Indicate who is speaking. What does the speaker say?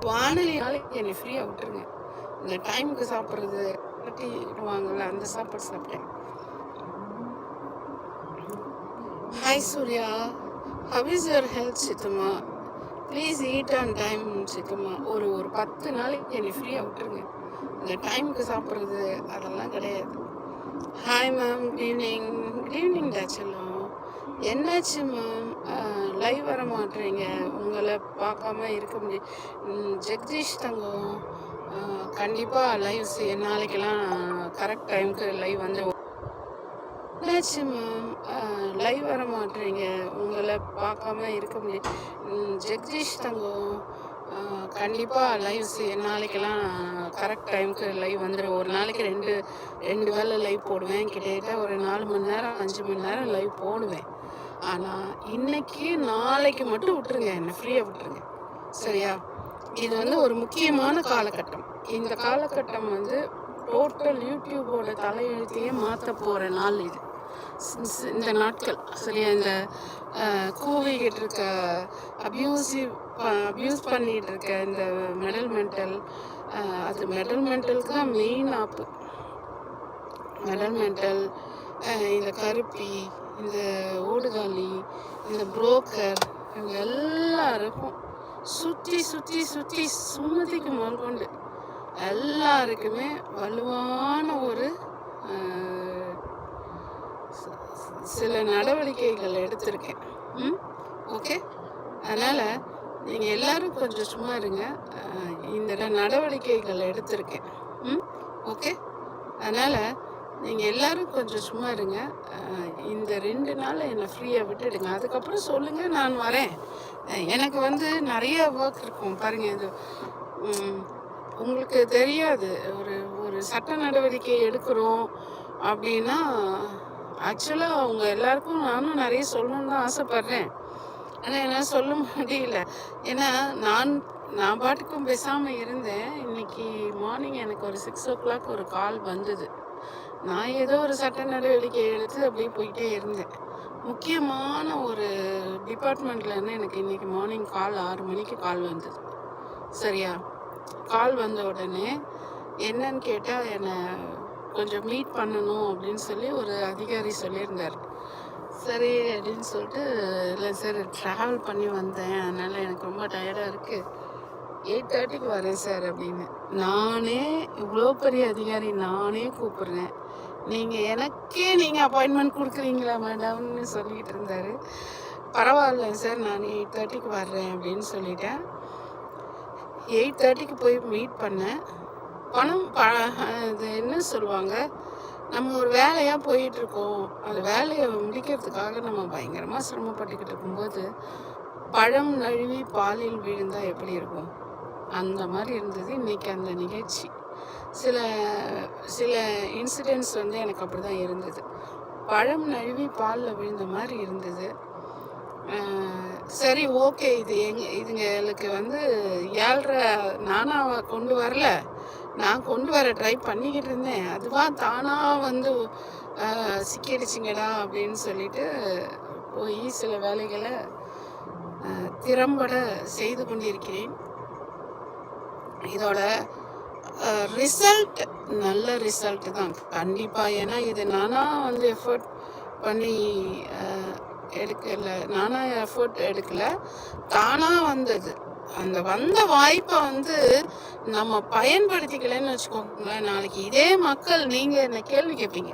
Speaker 1: வானொலி நாளைக்கு என்னை ஃப்ரீயாக விட்டுருங்க. இந்த டைமுக்கு சாப்பிட்றது வாங்கல அந்த சாப்பாடு சாப்பிட்டேன். Hi Surya. How is your health Chithamma? Please eat on time Chithamma. ஒரு ஒரு பத்து நாளைக்கு என்னை ஃப்ரீயாக விட்டுருங்க. இந்த டைமுக்கு சாப்பிட்றது அதெல்லாம் கிடையாது. Hi ma'am good evening good evening என்னாச்சு மேம் லைவ் வர மாட்டேறீங்க உங்களை பார்க்காம இருக்க முடியும் ஜெகதீஷ் தங்கம் கண்டிப்பாக லைவ் நாளைக்கெல்லாம் கரெக்ட் டைமுக்கு லைவ் வந்து என்னாச்சு மேம் லைவ் வர மாட்டேறீங்க உங்களை பார்க்காம இருக்க முடியும் ஜெகதீஷ் தங்கம் கண்டிப்பாக லைவ் நாளைக்கெல்லாம் கரெக்ட் டைமுக்கு லைவ் வந்துடும் ஒரு நாளைக்கு ரெண்டு ரெண்டு வேளை லைவ் போடுவேன். கிட்டத்தட்ட ஒரு நாலு மணி நேரம் அஞ்சு மணி நேரம் லைவ் போடுவேன். ஆனால் இன்னைக்கு நாளைக்கு மட்டும் விட்டுருங்க. என்னை ஃப்ரீயாக விட்டுருங்க. சரியா? இது வந்து ஒரு முக்கியமான காலகட்டம். இந்த காலகட்டம் வந்து டோட்டல் யூடியூபோட தலையெழுத்தையே மாற்ற போகிற நாள் இது. இந்த நாட்கள் சரியா? இந்த கூவிக்கிட்டு இருக்க அப்யூசிவ் அப்யூஸ் பண்ணிட்டு இருக்க இந்த மெடல் மென்டல் அது மெடல் மென்டலுக்கு தான் மெயின் ஆப்பு மெடல் மென்டல் இந்த கருப்பி இந்த ஓடுகாலி இந்த புரோக்கர் இவங்க எல்லாருக்கும் சுற்றி சுற்றி சுற்றி சுமதிக்கு முதற்கொண்டு எல்லாருக்குமே வலுவான ஒரு சில நடவடிக்கைகள் எடுத்திருக்கேன். ம்? ஓகே? அதனால் நீங்கள் எல்லாரும் கொஞ்சம் சும்மா இருங்க. இந்த நடவடிக்கைகள் எடுத்திருக்கேன். ம்? ஓகே? அதனால் நீங்கள் எல்லாரும் கொஞ்சம் சும்மா இருங்க. இந்த ரெண்டு நாள் என்னை ஃப்ரீயாக விட்டுடுங்க. அதுக்கப்புறம் சொல்லுங்கள் நான் வரேன். எனக்கு வந்து நிறைய ஒர்க் இருக்கும். பாருங்கள் இது உங்களுக்கு தெரியாது. ஒரு ஒரு சட்ட நடவடிக்கை எடுக்கிறோம் அப்படின்னா ஆக்சுவலாக அவங்க எல்லாருக்கும் நானும் நிறைய சொல்லணும்னு தான் ஆசைப்பட்றேன். ஆனால் என்னால் சொல்ல முடியல. ஏன்னா நான் நான் பாட்டுக்கும் பேசாமல் இருந்தேன். இன்னைக்கு மார்னிங் எனக்கு ஒரு சிக்ஸ் ஓ கிளாக் ஒரு கால் வந்தது. நான் ஏதோ ஒரு சட்ட நடவடிக்கை எடுத்து அப்படியே போயிட்டே இருந்தேன். முக்கியமான ஒரு டிபார்ட்மெண்ட்லேருந்து எனக்கு இன்றைக்கி மார்னிங் கால் ஆறு மணிக்கு கால் வந்தது. சரியா? கால் வந்த உடனே என்னன்னு கேட்டால் என்னை கொஞ்சம் மீட் பண்ணணும் அப்படின்னு சொல்லி ஒரு அதிகாரி சொல்லியிருந்தார். சரி அப்படின்னு சொல்லிட்டு இல்லை சார் ட்ராவல் பண்ணி வந்தேன். அதனால் எனக்கு ரொம்ப டயர்டாக இருக்குது எயிட் தேர்ட்டிக்கு வரேன் சார் அப்படின்னு. நானே இவ்வளோ பெரிய அதிகாரி நானே கூப்பிட்றேன். நீங்கள் எனக்கே நீங்கள் அப்பாயின்மெண்ட் கொடுக்குறீங்களா மேடம்னு சொல்லிகிட்டு இருந்தார். பரவாயில்ல சார் நான் எயிட் தேர்ட்டிக்கு வர்றேன் அப்படின்னு சொல்லிட்டேன். எயிட் தேர்ட்டிக்கு போய் மீட் பண்ணேன். பணம் ப இது என்ன சொல்லுவாங்க? நம்ம ஒரு வேலையாக போயிட்டுருக்கோம். அந்த வேலையை முடிக்கிறதுக்காக நம்ம பயங்கரமாக சிரமப்பட்டுக்கிட்டு இருக்கும்போது பழம் நழுவி பாலில் விழுந்தால் எப்படி இருக்கும்? அந்த மாதிரி இருந்தது இன்னைக்கு அந்த நிகழ்ச்சி. சில சில இன்சிடென்ட்ஸ் வந்து எனக்கு அப்படி தான் இருந்தது. பழம் நழுவி பாலில் விழுந்த மாதிரி இருந்தது. சரி ஓகே. இது எங்க இதுங்களுக்கு வந்து ஏழ்ரை நானாக கொண்டு வரல. நான் கொண்டு வர ட்ரை பண்ணிக்கிட்டு இருந்தேன். அதுவாக தானாக வந்து சிக்கிடுச்சிங்கடா அப்படின்னு சொல்லிட்டு போய் சில வேலைகளை திறம்பட செய்து கொண்டிருக்கிறேன். இதோட ரிசல்ட் நல்ல ரிசல்ட் தான். கண்டிப்பாக ஏன்னா இது நானாக வந்து எஃபர்ட் பண்ணி எடுக்கலை. நானாக எஃபர்ட் எடுக்கலை. தானாக வந்தது. அந்த வந்த வாய்ப்பை வந்து நம்ம பயன்படுத்திக்கலைன்னு வச்சுக்கோங்களேன் நாளைக்கு இதே மக்கள் நீங்கள் என்ன கேள்வி கேட்பீங்க